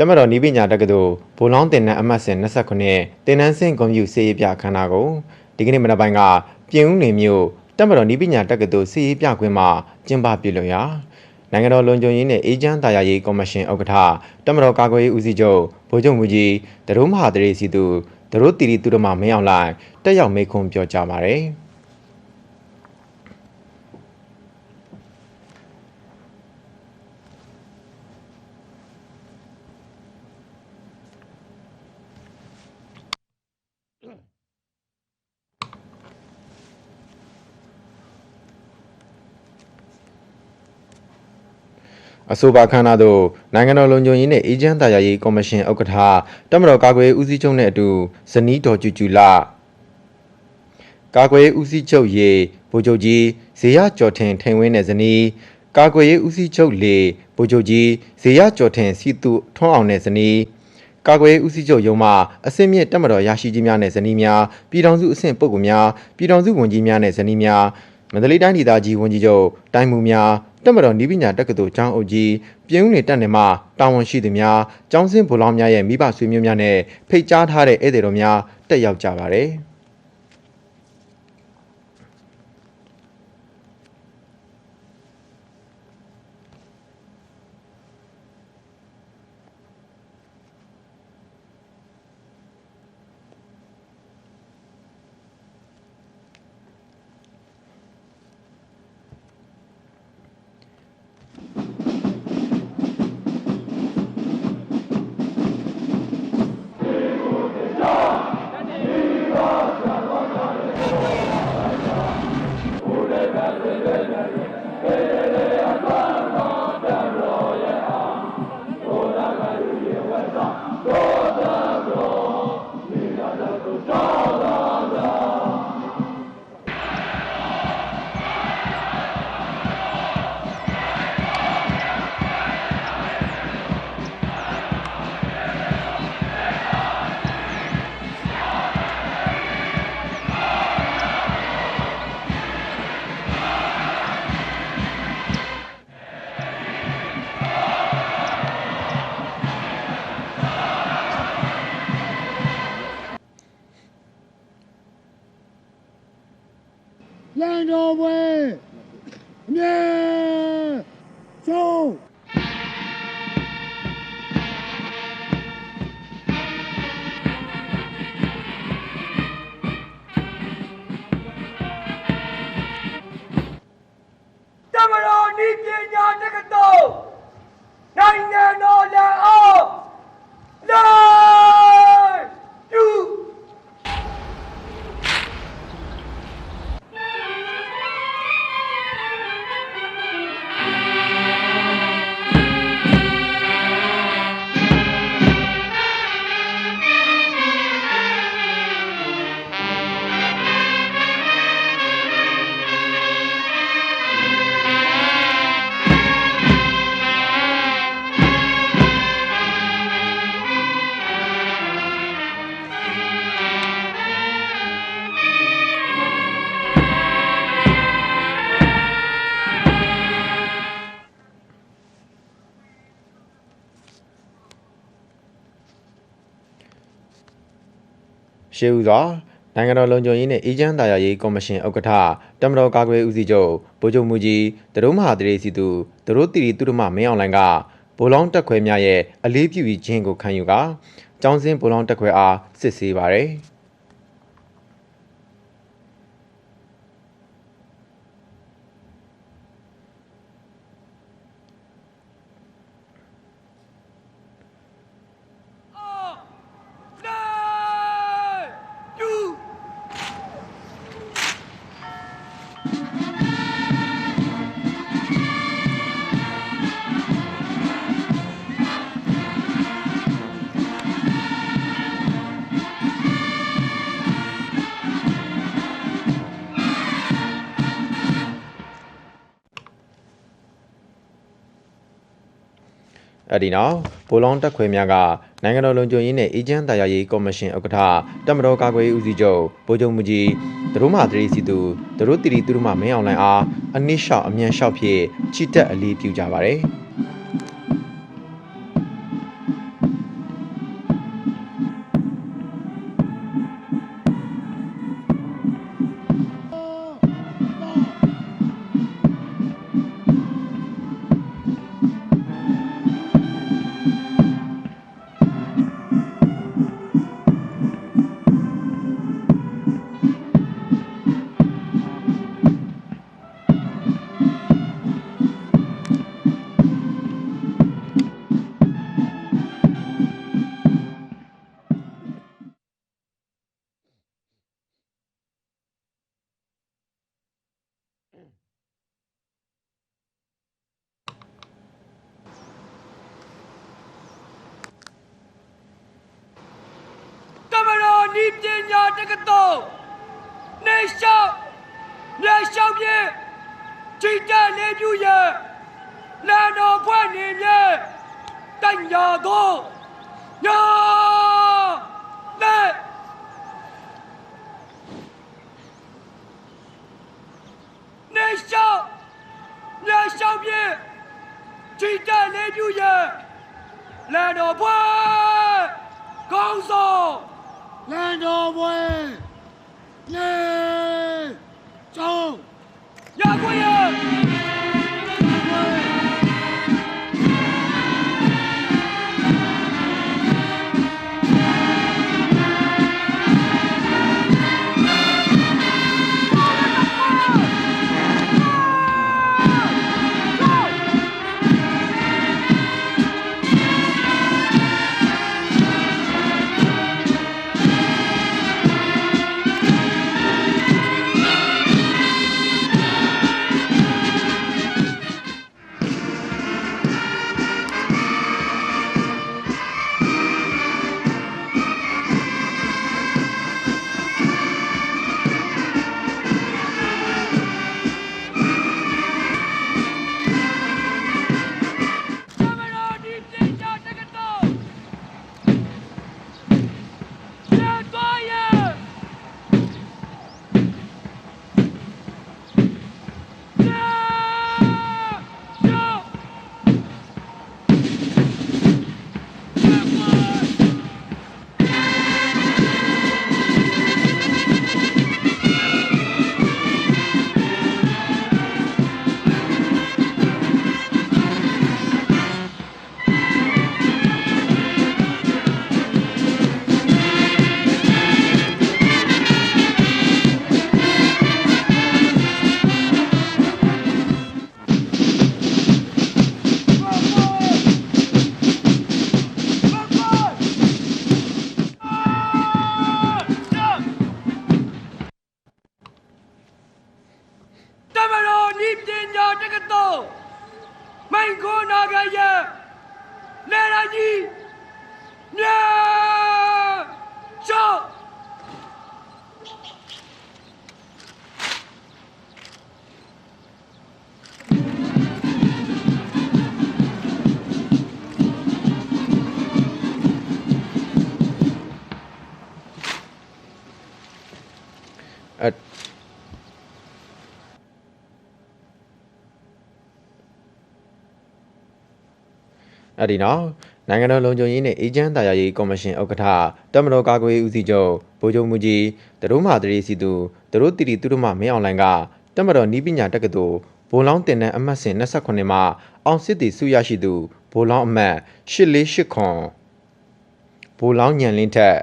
တမတော်နီးပညာတက္ကသိုလ်ဘိုလောင်းတင်နန်းအမှတ်စဉ်29တင်နန်းစင်ကွန်ပျူစေရေးပြအခမ်းအနားကိုဒီကနေ့မနက်ပိုင်းကပြင်ဦးနေမြို့တမတော်နီးပညာတက္ကသိုလ်စေရေးပြခွင့်မှာကျင်းပပြုလုပ်ရာနိုင်ငံတော်လွန်ခြုံရေးနဲ့အေဂျင့်တာယာရေးကော်မရှင်ဥက္ကဋ္ဌတမတော်ကာကွယ်ရေးဦးစီးချုပ်ဗိုလ်ချုပ်မူကြီးတရုံးမဟာတရေစီသူတရုတ်တီရီသူတို့မှမင်းအောင်လိုက်တက်ရောက်မေးခွန်းပြောကြားပါတယ် အဆိုပါခန္ဓာသို့နိုင်ငံတော်လုံခြုံရေးနှင့်အေဂျင့်တာယာရေးကော်မရှင်ဥက္ကဋ္ဌတမတော်ကာကွယ်ရေးဦးစီးချုပ်နှင့်အတူဇနီးတော်ကျူကျူလာကာကွယ်ရေးဦးစီးချုပ်ရေဗိုလ်ချုပ်ကြီးဇေယျကျော်ထင်ထိန်ဝင်းနှင့်ဇနီးကာကွယ်ရေးဦးစီးချုပ်လေဗိုလ်ချုပ်ကြီးဇေယျကျော်ထင်စီသူထွန်းအောင်နှင့်ဇနီးကာကွယ်ရေးဦးစီးချုပ်ရုံးမှအစင်းမြင့်တက်မတော်ရရှိကြီးများနှင့်ဇနီးများပြည်ထောင်စုအဆင့်ပုဂ္ဂိုလ်များပြည်ထောင်စုဝန်ကြီးများနှင့်ဇနီးများ မန္တလေးတိုင်းဒေသကြီးဝန်ကြီးချုပ်တိုင်းမှုများတက်မတော်နီးပညာတက္ကသိုလ်ကျောင်းအုပ်ကြီးပြည်ဦးနေတက်နေမှတာဝန်ရှိသူများကျောင်းစင်းဗိုလ်လောင်းများရဲ့မိဘဆွေမျိုးများနဲ့ဖိတ်ကြားထားတဲ့ဧည့်သည်တော်များတက်ရောက်ကြပါတယ်။ ရန်တော်ပွဲအ ရှေးဦးစွာနိုင်ငံတော်လုံခြုံရေးနဲ့အေဂျင့်တာယာရေးကော်မရှင်ဥက္ကဋ္ဌတမတော်ကာကွယ်ရေးဦးစီးချုပ်ဗိုလ်ချုပ်မူကြီးတရုံးမဟာတရေစီသူတရုတ်တီရီသူတို့မှမင်းအောင်လိုင်ကဗိုလ်လောင်းတက်ခွဲများရဲ့အလေးပြုခြင်းကိုခံယူကာကျောင်းစင်းဗိုလ်လောင်းတက်ခွဲအားစစ်ဆေးပါတယ် Thank you. အဲ့ဒီနောက်ဗိုလ်လောင်းတက်ခွဲများကနိုင်ငံတော်လုံခြုံရေးနဲ့အေဂျင့်တာယာရေးကော်မရှင်ဥက္ကဋ္ဌတမတော်ကာကွယ်ရေးဦးစီးချုပ်ဗိုလ်ချုပ်မူကြီးဒရုမသရီစီသူဒရုတီရီသူတို့မှမင်းအောင်လိုင်အားအနည်းလျှောက်အမြန်လျှောက်ဖြင့်ချီတက်အလေးပြုကြပါတယ် ဤပညာတက္ကသိုလ်နေရှောက်မြေရှောက်ပြေချီတက်လေးပြူရဲ့လန်တော်ဖွဲ့နေမြေတိုင်ညာကိုညာလက်နေရှောက်မြေရှောက်ပြေချီတက်လေးပြူရဲ့လန်တော်ဖွဲ့ကောင်းဆောင် လန်တော်ပွဲလေကျောင်းရခွ အဲ့ဒီနောက်နိုင်ငံတော်လုံခြုံရေးနဲ့အေဂျင့်တာယာရေးကော်မရှင်ဥက္ကဋ္ဌတမတော်ကာကွယ်ရေးဦးစီးချုပ်ဗိုလ်ချုပ်မူကြီးတရုံးမာတရီစီသူတရုတ်တီတီသူတို့မှမင်းအောင်လိုင်ကတမတော်နီးပညာတက္ကသိုလ်ဘိုလောင်းတင်တဲ့အမှတ်စဉ်28မှာအောင်စစ်တီစုရရှိသူဘိုလောင်းအမှတ်848ခွန်ဘိုလောင်းညံလင်းထက်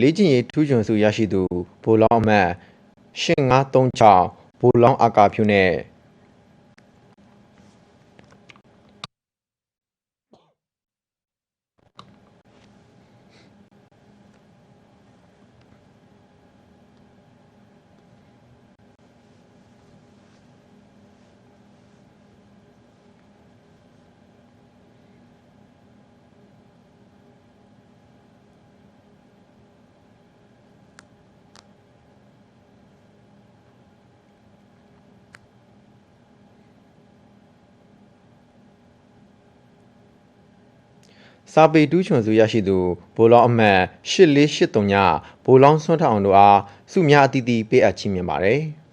လေးကျင်ရေးထူးချွန်စုရရှိသူဘိုလောင်းအမတ်8536ဘိုလောင်းအာကာဖြူနဲ့ စာပေတူးချွန်စုရရှိသူဘိုလောင်းအမတ်8483ညဘိုလောင်းဆွမ်းထောင်တို့အားစုများအသီးသီးပေးအပ်ချီးမြှင့်ပါတယ်။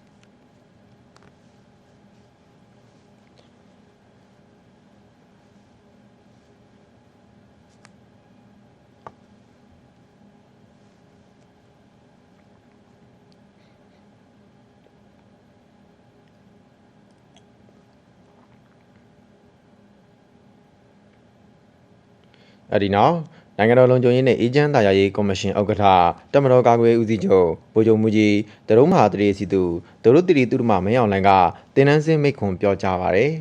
အဲ့ဒီနောက်နိုနိုင်ငံတော်လုံခြုံရေးနှင့်အေဂျင့်တာယာရေးကော်မရှင်ဥက္ကဋ္ဌတမတော်ကာကွယ်ရေးဦးစီးချုပ်ဗိုလ်ချုပ်မူကြီးတရုံးမဟာတရေစီသူဒရုတိရီသူတမမင်းအောင်လိုင်ကတင်နန်းစင်းမိတ်ခွန်ပြောကြားပါရယ်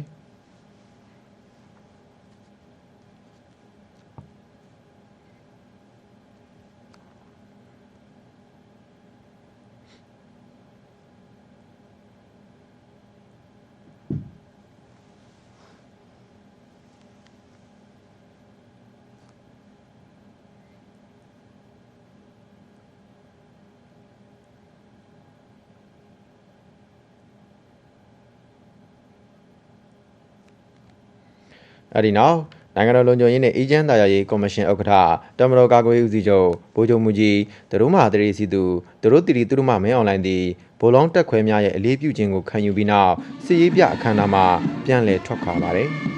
အဲ့ဒီနောက်နိုင်ငံတော်လုံခြုံရေးနဲ့အေဂျင့်တာယာရေးကော်မရှင်ဥက္ကဋ္ဌတမတော်ကာကွယ်ရေးဦးစီးချုပ်ဗိုလ်ချုပ်မူကြီးတရုံးမဟာတရေစီသူဒရုတိရီသူတမမင်းအောင်လိုင်သည်ဗိုလ်လောင်းတက်ခွဲများရဲ့အလေးပြုခြင်းကိုခံယူပြီးနောက်စစ်ရေးပြအခမ်းအနားမှာပြန်လည်ထွက်ခွာပါတယ်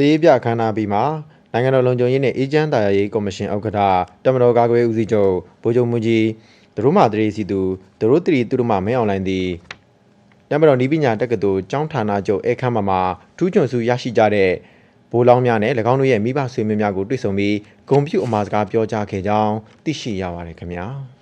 စစ်ရေးပြအခမ်းအနားပြီးမှာနိုင်ငံတော်လုံခြုံရေးနဲ့အေဂျင့်တာယာရေးကော်မရှင်ဥက္ကဋ္ဌတမတော်ကာကွယ်ရေးဦးစီးချုပ်ဗိုလ်ချုပ်မူကြီးဒရုမတရေစီသူဒရုတိရီသူတမမင်းအောင်လိုင်သည်တမတော်နီးပညာတက္ကသိုလ်ကျောင်းဌာနချုပ်အခမ်းမှာမှာထူးချွန်စုရရှိကြတဲ့ဘိုးလောင်းများနဲ့၎င်းတို့ရဲ့မိဘဆွေမျိုးများကိုတွေ့ဆုံပြီးဂုဏ်ပြုအမှာစကားပြောကြားခဲ့ကြောင်းသိရှိရပါတယ်ခင်ဗျာ။